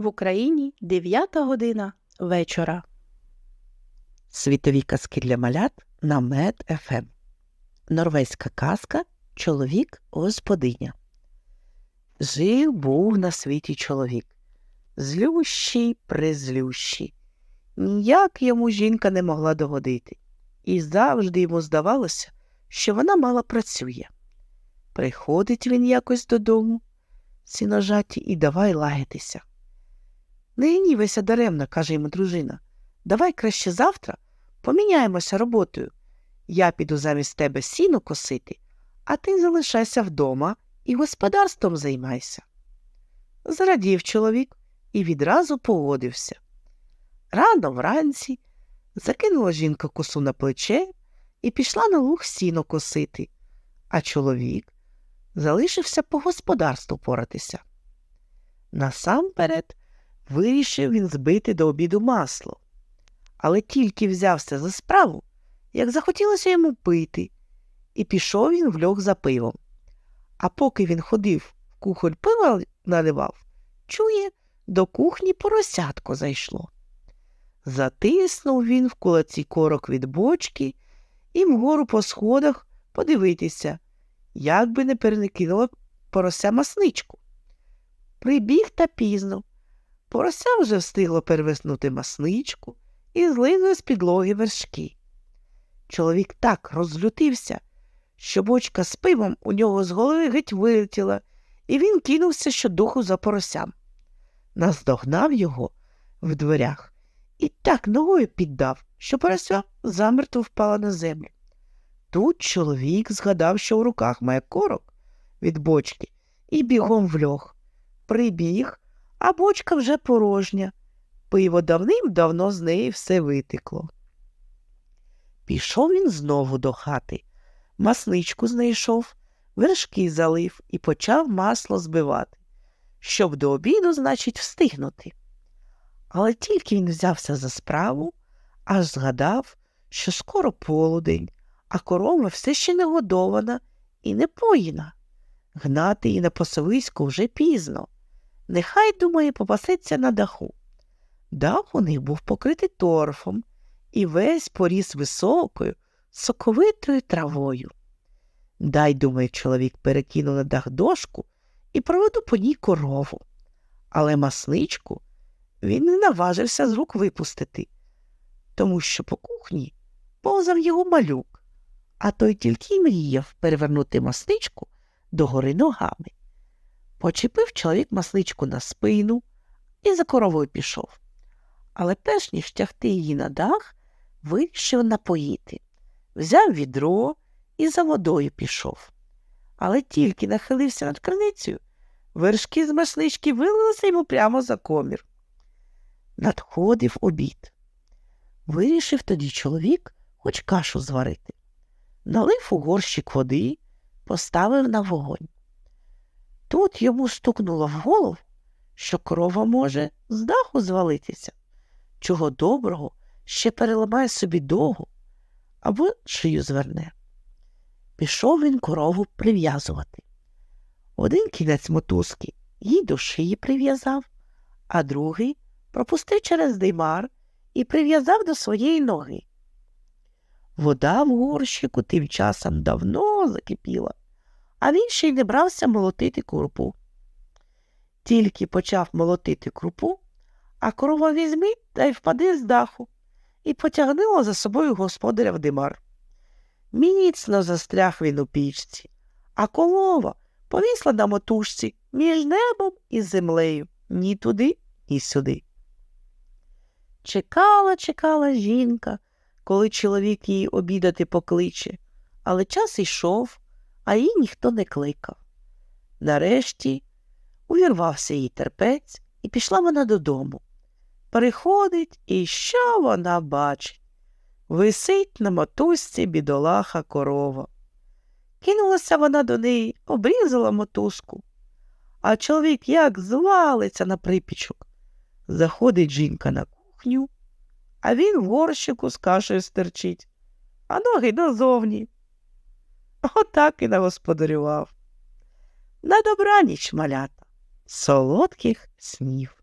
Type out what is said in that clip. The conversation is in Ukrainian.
В Україні 9 година вечора. Світові казки для малят на Мед ФМ. Норвезька казка Чоловік господиня. Жив був на світі чоловік. Злющий, призлющий. Ніяк йому жінка не могла догодити, і завжди йому здавалося, що вона мало працює. Приходить він якось додому, сіножаті, і давай лагитися. Не гнівайся даремно, каже йому дружина. Давай краще завтра поміняємося роботою. Я піду замість тебе сіно косити, а ти залишайся вдома і господарством займайся. Зрадів чоловік і відразу погодився. Рано вранці закинула жінка косу на плече і пішла на луг сіно косити, а чоловік залишився по господарству поратися. Насамперед вирішив він збити до обіду масло, але тільки взявся за справу, як захотілося йому пити, і пішов він в льох за пивом. А поки він ходив, кухоль пива наливав, чує, до кухні поросятко зайшло. Затиснув він в кулаці корок від бочки і вгору по сходах подивитися, як би не перекинуло порося масничку. Прибіг та пізно. Порося вже встигло перевеснути масничку і злизнув з підлоги вершки. Чоловік так розлютився, що бочка з пивом у нього з голови геть вилетіла, і він кинувся щодуху за поросям. Наздогнав його в дверях і так ногою піддав, що порося замертво впала на землю. Тут чоловік згадав, що в руках має корок від бочки, і бігом в льох. Прибіг, а бочка вже порожня. Пиво давним-давно з неї все витекло. Пішов він знову до хати, масничку знайшов, вершки залив і почав масло збивати, щоб до обіду, значить, встигнути. Але тільки він взявся за справу, аж згадав, що скоро полудень, а корова все ще не годована і не поїна. Гнати її на пасовисько вже пізно. Нехай, думає, попасеться на даху. Дах у них був покритий торфом і весь поріс високою, соковитою травою. Дай, думає, чоловік перекинув на дах дошку і проведу по ній корову. Але масничку він не наважився з рук випустити, тому що по кухні повзав його малюк, а той тільки й мріяв перевернути масничку догори ногами. Почепив чоловік масличку на спину і за коровою пішов. Але перш ніж тягти її на дах, вирішив напоїти. Взяв відро і за водою пішов. Але тільки нахилився над криницею, вершки з маслички вилилися йому прямо за комір. Надходив обід. Вирішив тоді чоловік хоч кашу зварити. Налив у горщик води, поставив на вогонь. Тут йому стукнуло в голову, що корова може з даху звалитися. Чого доброго ще переламає собі догу або шию зверне. Пішов він корову прив'язувати. Один кінець мотузки їй до шиї прив'язав, а другий пропустив через димар і прив'язав до своєї ноги. Вода в горщику тим часом давно закипіла а він ще й не брався молотити крупу. Тільки почав молотити крупу, а корова візьми та й впаде з даху і потягнула за собою господаря в димар. Міцно застряг він у пічці, а корова повісла на мотужці між небом і землею ні туди, ні сюди. Чекала, чекала жінка, коли чоловік її обідати покличе, але час ішов, а її ніхто не кликав. Нарешті увірвався їй терпець, і пішла вона додому. Приходить, і що вона бачить? Висить на мотузці бідолаха корова. Кинулася вона до неї, обрізала мотузку. А чоловік як звалиться на припічок. Заходить жінка на кухню, а він в горщику з кашею стерчить, а ноги назовні. Отак і нагосподарював. На добраніч, малята, солодких снів.